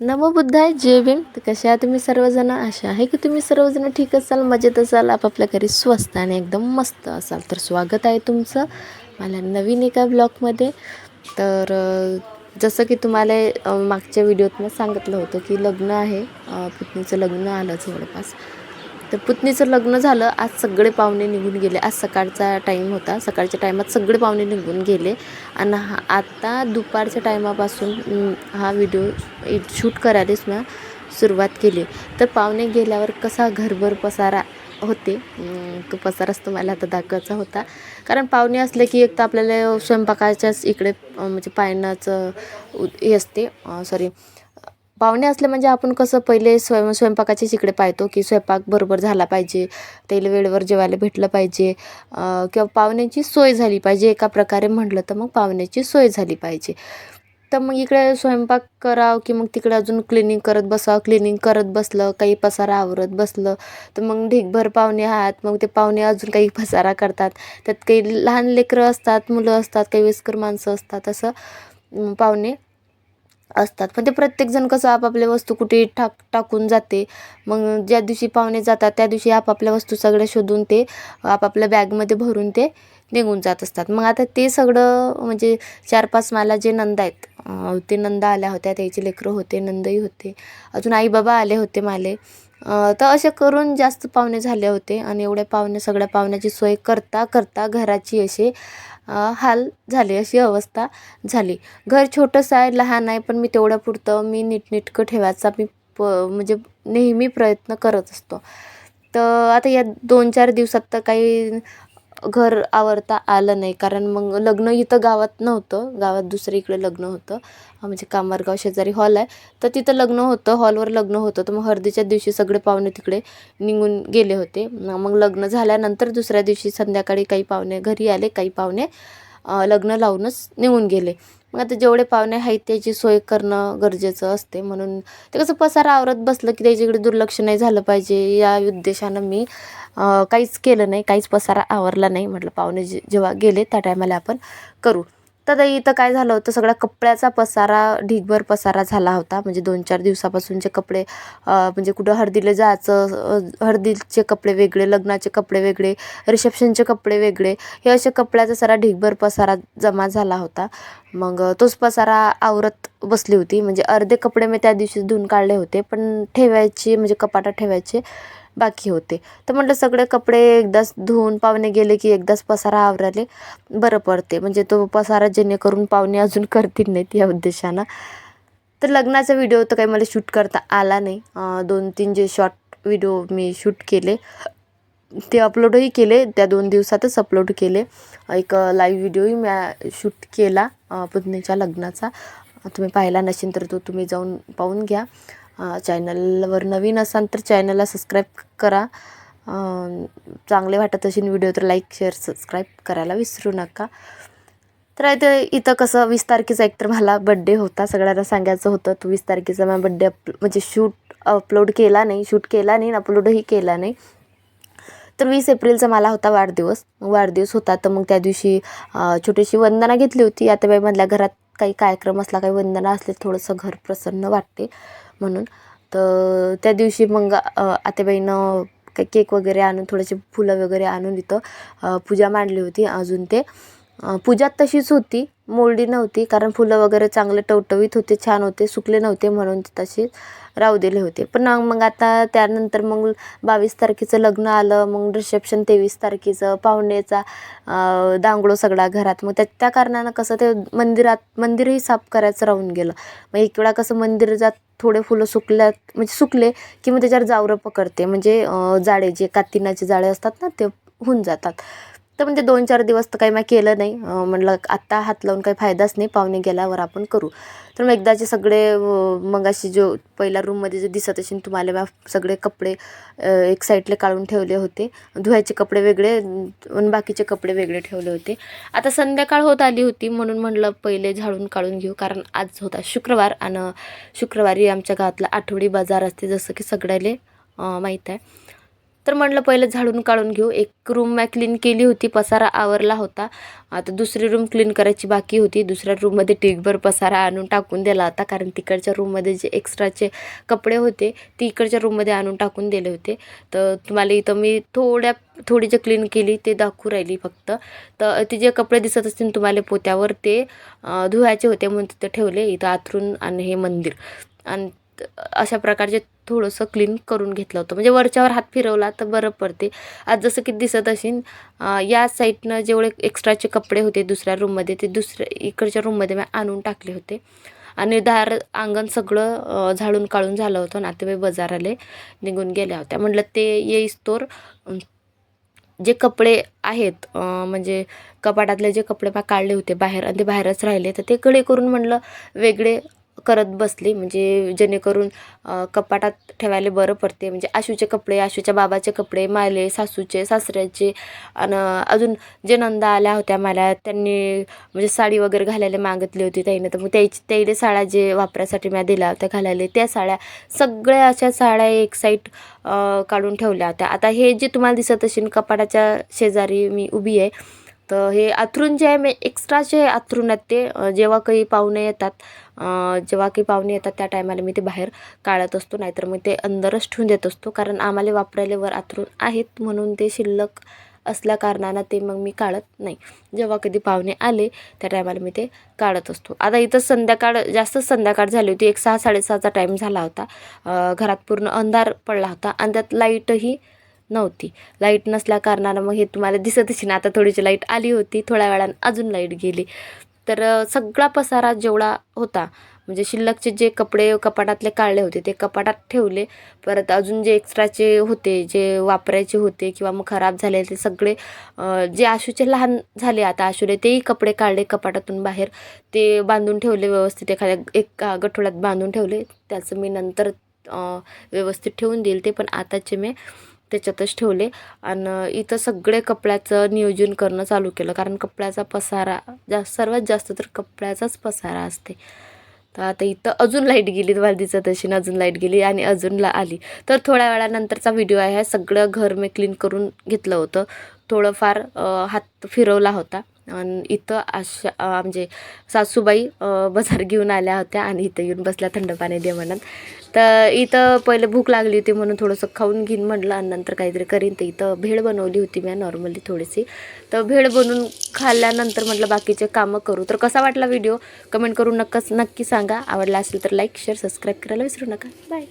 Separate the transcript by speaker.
Speaker 1: नमोबुद्धाय जय भीम. तर कशा आहात तुम्ही सर्वजण? अशा आहे की तुम्ही सर्वजण ठीक असाल मजेत असाल. आपापल्या घरी स्वस्त आणि एकदम मस्त असाल. तर स्वागत आहे तुमचं मला नवीन एका ब्लॉगमध्ये. तर जसं की तुम्हाला मागच्या व्हिडिओत मी सांगितलं होतं की लग्न आहे. पुतणीचं लग्न आलं जवळपास. तर पुतणीचं लग्न झालं. आज सगळे पाहुणे निघून गेले. आज सकाळचा टाईम होता. सकाळच्या टायमात सगळे पाहुणे निघून गेले. आणि हा आता दुपारच्या टायमापासून हा व्हिडिओ शूट करायलाच मी सुरुवात केली. तर पाहुणे गेल्यावर कसा घरभर पसारा होते? तो पसाराच तुम्हाला आता दाखवायचा होता. कारण पाहुणे असले की एक तर आपल्याला स्वयंपाकाच्याच इकडे म्हणजे पाहण्याचं हे असते. सॉरी पाहुणे असले म्हणजे आपण कसं पहिले स्वयं स्वयंपाकाचीच इकडे पाहतो की स्वयंपाक बरोबर झाला पाहिजे त्याला वेळेवर जेवायला भेटलं पाहिजे किंवा पाहुण्याची सोय झाली पाहिजे एका प्रकारे म्हटलं तर मग पाहुण्याची सोय झाली पाहिजे. तर मग इकडे स्वयंपाक करावं की मग तिकडे अजून क्लिनिंग करत बसावं? क्लिनिंग करत बसलं काही पसारा आवरत बसलं. तर मग ढीगभर पाहुणे आहात मग ते पाहुणे अजून काही पसारा करतात. त्यात काही लहान लेकरं असतात मुलं असतात काही वयस्कर माणसं असतात असं पाहुणे असतात. पण ते प्रत्येकजण कसं आपापल्या वस्तू कुठे टाक टाकून जाते. मग ज्या दिवशी पाहुणे जातात त्या दिवशी आपापल्या वस्तू सगळ्या शोधून ते आपापल्या बॅगमध्ये भरून ते निघून जात असतात. मग आता ते सगळं म्हणजे चार पाच मला जे नंद आहेत ते नंदा आल्या होत्या त्याचे लेकरं होते नंदही होते अजून आई बाबा आले होते माले. तर असे करून जास्त पाहुणे झाले होते आणि एवढ्या पाहुणे सगळ्या पाहुण्याची सोय करता करता घराची असे हाल झाले अशी अवस्था झाली. घर छोटंसं आहे लहान आहे पण मी तेवढ्या पुरतं मी नीटनेटकं ठेवायचा मी प म्हणजे नेहमी प्रयत्न करत असतो. तर आता या दोन चार दिवसात तर काही घर आवरता आलं नाही. कारण मग लग्न इथं गावात नव्हतं. गावात दुसरीकडे लग्न होतं. म्हणजे कामारगाव शेजारी हॉल आहे. तर तिथं लग्न होतं. हॉलवर लग्न होतं. तर मग हळदीच्या दिवशी सगळे पाहुणे तिकडे निघून गेले होते. मग लग्न झाल्यानंतर दुसऱ्या दिवशी संध्याकाळी काही पाहुणे घरी आले काही पाहुणे लग्न लावूनच निघून गेले. मग आता जेवढे पाहुणे आहेत त्याची सोय करणं गरजेचं असते. म्हणून ते कसं पसारा आवरत बसलं की त्याच्याकडे दुर्लक्ष नाही झालं पाहिजे. या उद्देशानं मी काहीच केलं नाही काहीच पसारा आवरला नाही म्हटलं पाहुणे जे जेव्हा गेले त्या टायमाला आपण करू. तर इथं काय झालं होतं? सगळा कपड्याचा पसारा ढीगभर पसारा झाला होता. म्हणजे दोन चार दिवसापासूनचे कपडे म्हणजे कुठं हळदीला जायचं हळदीचे कपडे वेगळे लग्नाचे कपडे वेगळे रिसेप्शनचे कपडे वेगळे हे असे कपड्याचा सारा ढीगभर पसारा जमा झाला होता. मग तोच पसारा आवरत बसली होती. म्हणजे अर्धे कपडे मी त्या दिवशी धुवून काढले होते. पण ठेवायचे म्हणजे कपाटात ठेवायचे बाकी होते. तर म्हटलं सगळे कपडे एकदाच धुवून पाहुणे गेले की एकदाच पसारा आवराले बरं पडते. म्हणजे तो पसारा जेणेकरून पाहुणे अजून करतील नाहीत या उद्देशानं. तर लग्नाचा व्हिडिओ तर काही मला शूट करता आला नाही. दोन तीन जे शॉर्ट व्हिडिओ मी शूट केले ते अपलोडही केले. त्या दोन दिवसातच अपलोड केले. एक लाईव्ह व्हिडिओही मी शूट केला पुतणीच्या लग्नाचा. तुम्ही पाहिला नसेल तर तो तुम्ही जाऊन पाहून घ्या. चॅनलवर नवीन असाल तर चॅनलला सबस्क्राईब करा. चांगले वाटत असेल व्हिडिओ तर लाईक शेअर सबस्क्राईब करायला विसरू नका. तर आता इथं कसं वीस तारखेचा एकतर मला बड्डे होता सगळ्यांना सांगायचं होतं तो वीस तारखेचा माझा बड्डे अप म्हणजे शूट अपलोड केला नाही शूट केला नाही अपलोडही केला नाही. तर वीस एप्रिलचा मला होता वाढदिवस. मग वाढदिवस होता तर मग त्या दिवशी छोटीशी वंदना घेतली होती. आत्याबाईमधल्या घरात काही कार्यक्रम असला काही वंदना असले थोडंसं घर प्रसन्न वाटते. म्हणून. तर त्या दिवशी मग अं, आत्याबाईनं काही केक वगैरे आणून थोडेसे फुलं वगैरे आणून इथं पूजा मांडली होती अजून ते. पूजा तशीच होती मोल्डी नव्हती कारण फुलं वगैरे चांगले टवटवीत होते छान होते सुकले नव्हते म्हणून तशीच. राहू दिले होते. पण मग आता त्यानंतर मग बावीस तारखेचं लग्न आलं मग रिसेप्शन तेवीस तारखेचं पाहुण्याचा दांगडो सगळा घरात. मग त्या त्या कारणानं कसं ते मंदिरात मंदिरही साफ करायचं राहून गेलं. मग एक वेळा कसं मंदिरात थोडे फुलं सुकल्यात म्हणजे सुकले की मग त्याच्यावर जावरं पकडते. म्हणजे जाळे जे कातिनाचे जाळे असतात ना ते होऊन जातात. तर म्हणजे दोन चार दिवस तर काही मी केलं नाही. म्हटलं म्हणलं आत्ता हात लावून काही फायदाच नाही पाहुणे गेल्यावर आपण करू. तर मग एकदाचे सगळे मगाशी मग अशी जो पहिल्या रूममध्ये जे दिसत असेल तुम्हाला बा सगळे कपडे एक साईडले काढून ठेवले होते. धुवायचे कपडे वेगळे आणि बाकीचे कपडे वेगळे ठेवले होते. आता संध्याकाळ होत आली होती म्हणून म्हणलं पहिले झाडून काढून घेऊ कारण आज होता शुक्रवार आणि शुक्रवारी आमच्या गावातला आठवडी बाजार असते जसं की सगळ्याले माहीत आहे. तर म्हणलं पहिलं झाडून काढून घेऊ. एक रूम मी क्लीन केली होती पसारा आवरला होता. आता दुसरी रूम क्लीन करायची बाकी होती. दुसऱ्या रूममध्ये टिकभर पसारा आणून टाकून दिला होता कारण तिकडच्या रूममध्ये जे एक्स्ट्राचे कपडे होते ती इकडच्या रूममध्ये आणून टाकून दिले होते. तर तुम्हाला इथं मी थोड्या थोडी जे क्लीन केली ते दाखवू राहिली फक्त. तर ते जे कपडे दिसत असतील तुम्हाला पोत्यावर ते धुवायचे होते म्हणून तिथं ठेवले. इथं आथरून आणि हे मंदिर. आणि अशा प्रकारचे थोडंसं क्लीन करून घेतलं होतं. म्हणजे वरच्यावर हात फिरवला तर बरं पडते. आज जसं की दिसत असेल या साईडनं जेवढे एक्स्ट्राचे कपडे होते दुसऱ्या रूममध्ये ते दुसऱ्या इकडच्या रूममध्ये मी आणून टाकले होते. आणि दार अंगण सगळं झाडून काढून झालं होतं. नातेवाई बाजाराले निघून गेल्या होत्या. म्हटलं ते येईस तोर. जे कपडे आहेत म्हणजे कपाटातले जे कपडे बा काढले होते बाहेर आणि ते बाहेरच राहिले तर ते कडे करून म्हणलं वेगळे करत बसली. म्हणजे जेणेकरून कपाटात ठेवायला बरं पडते. म्हणजे आशूचे कपडे आशूच्या बाबाचे कपडे माले सासूचे सासऱ्याचे. आणि अजून जे नंदा आल्या होत्या मला त्यांनी म्हणजे साडी वगैरे घालायला मागितली होती त्याईनं तर मग त्याची त्याईले साड्या जे वापरायसाठी मी दिल्या होत्या घालायला त्या साड्या सगळ्या अशा साड्या एक साईड काढून ठेवल्या होत्या. आता हे जे तुम्हाला दिसत असेल कपाटाच्या शेजारी मी उभी आहे तर हे अथरून जे आहे मी एक्स्ट्रा जे अथरून आहेत ते जेव्हा काही पाहुणे येतात जेव्हा काही पाहुणे येतात त्या टायमाला मी ते बाहेर काढत असतो नाहीतर मग ते अंदरच ठेवून देत असतो कारण आम्हाला वापरायला वर आथरून आहेत म्हणून ते शिल्लक असल्या कारणानं ते मग मी काढत नाही. जेव्हा कधी पाहुणे आले त्या टायमाला मी ते काढत असतो. आता इथं संध्याकाळ जास्तच संध्याकाळ झाली होती एक सहा साडेसहाचा टाईम झाला होता. घरात पूर्ण अंधार पडला होता आणि त्यात लाईटही नव्हती. लाइट नसल्या कारणानं मग हे तुम्हाला दिसतच ना आता थोडीशी लाइट आली होती थोड्या वेळानं अजून लाइट गेली. तर सगळा पसारा जेवढा होता म्हणजे शिल्लकचे जे कपडे कपाटातले काढले होते ते कपाटात ठेवले. परत अजून जे एक्स्ट्राचे होते जे वापरायचे होते किंवा मग खराब झाले ते सगळे जे आशूचे लहान झाले आता आशूले तेही कपडे काढले कपाटातून बाहेर. ते बांधून ठेवले व्यवस्थित एखाद्या एक गठोड्यात बांधून ठेवले. त्याचं मी नंतर व्यवस्थित ठेवून देईल ते पण आताचे मी त्याच्यातच ठेवले. आणि इथं सगळे कपड्याचं नियोजन करणं चालू केलं. कारण कपड्याचा पसारा जास्त सर्वात जास्त तर कपड्याचाच पसारा असते. तर आता इथं अजून लाइट गेली तुम्हाला दिसत अजून लाइट गेली आणि अजून ला आली. तर थोड्या वेळानंतरचा व्हिडिओ आहे. सगळं घर मी क्लीन करून घेतलं होतं. थोडंफार हात फिरवला होता. आणि इथं अशा म्हणजे सासूबाई बाजार घेऊन आल्या होत्या आणि इथं येऊन बसल्या थंड पाणी दे म्हणत. तर इथं पहिले भूक लागली होती म्हणून थोडंसं खाऊन घेईन म्हटलं आणि नंतर काहीतरी करीन. तर इथं भेळ बनवली होती मी नॉर्मली थोडीशी. तर भेळ बनवून खाल्ल्यानंतर म्हटलं बाकीचे कामं करू. तर कसा वाटला व्हिडिओ? कमेंट करून नक्कच नक्की सांगा. आवडला असेल तर लाईक शेअर सबस्क्राईब करायला विसरू नका. बाय.